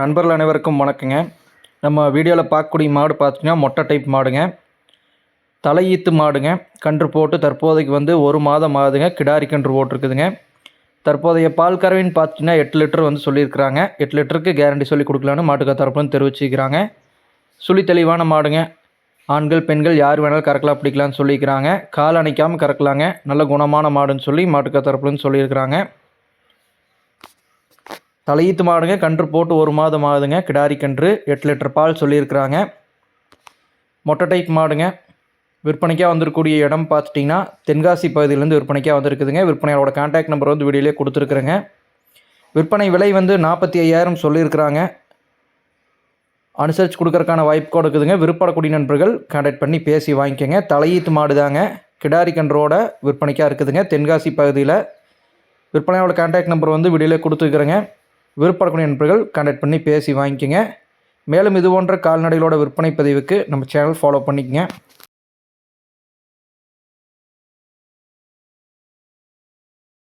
நண்பர்கள் அனைவருக்கும் வணக்கங்க. நம்ம வீடியோவில் பார்க்கக்கூடிய மாடு பார்த்தீங்கன்னா மொட்டை டைப் மாடுங்க. தலையீத்து மாடுங்க. கன்று போட்டு தற்போதைக்கு வந்து ஒரு மாதம் ஆகுதுங்க. கிடாரி கன்று போட்டிருக்குதுங்க. தற்போதைய பால் கறவைன்னு பார்த்தீங்கன்னா எட்டு லிட்டர் வந்து சொல்லியிருக்கிறாங்க. எட்டு லிட்டருக்கு கேரண்டி சொல்லி கொடுக்கலான்னு மாட்டுக்கா தரப்புன்னு தெரிவிச்சிக்கிறாங்க சுழி தெளிவான மாடுங்க. ஆண்கள் பெண்கள் யார் வேணாலும் கறக்கலாம் பிடிக்கலாம்னு சொல்லியிருக்கிறாங்க. கால் அணைக்காமல் கறக்கலாங்க. நல்ல குணமான மாடுன்னு சொல்லி மாட்டுக்கா தரப்புலன்னு சொல்லியிருக்கிறாங்க. தலையீத்து மாடுங்க கன்று போட்டு ஒரு மாதம் ஆகுதுங்க. கிடாரி கன்று எட்டு லிட்டர் பால் சொல்லியிருக்கிறாங்க. மொட்டை டைப் மாடுங்க. விற்பனைக்காக வந்திருக்கக்கூடிய இடம் பார்த்துட்டிங்கன்னா தென்காசி பகுதியிலேருந்து விற்பனைக்காக வந்திருக்குதுங்க. விற்பனையோட கான்டாக்ட் நம்பர் வந்து வீடியோலேயே கொடுத்துருக்குறேங்க. விற்பனை விலை வந்து நாற்பத்தி ஐயாயிரம் சொல்லியிருக்கிறாங்க. அனுசரித்து கொடுக்கறக்கான வாய்ப்பு கொடுக்குதுங்க விருப்பப்படக்கூடிய நண்பர்கள் கான்டாக்ட் பண்ணி பேசி வாங்கிக்கோங்க. தலையீத்து மாடு தாங்க கிடாரி கன்றோட விற்பனைக்காக இருக்குதுங்க. தென்காசி பகுதியில் விற்பனையோட கான்டாக்ட் நம்பர் வந்து வீடியோவில் கொடுத்துருக்குறேங்க. விருப்பப்படக்கூடிய நண்பர்கள் கான்டாக்ட் பண்ணி பேசி வாங்கிக்கோங்க. மேலும் இது போன்ற கால்நடைகளோட விற்பனை பதிவுக்கு நம்ம சேனல் ஃபாலோ பண்ணிக்கங்க.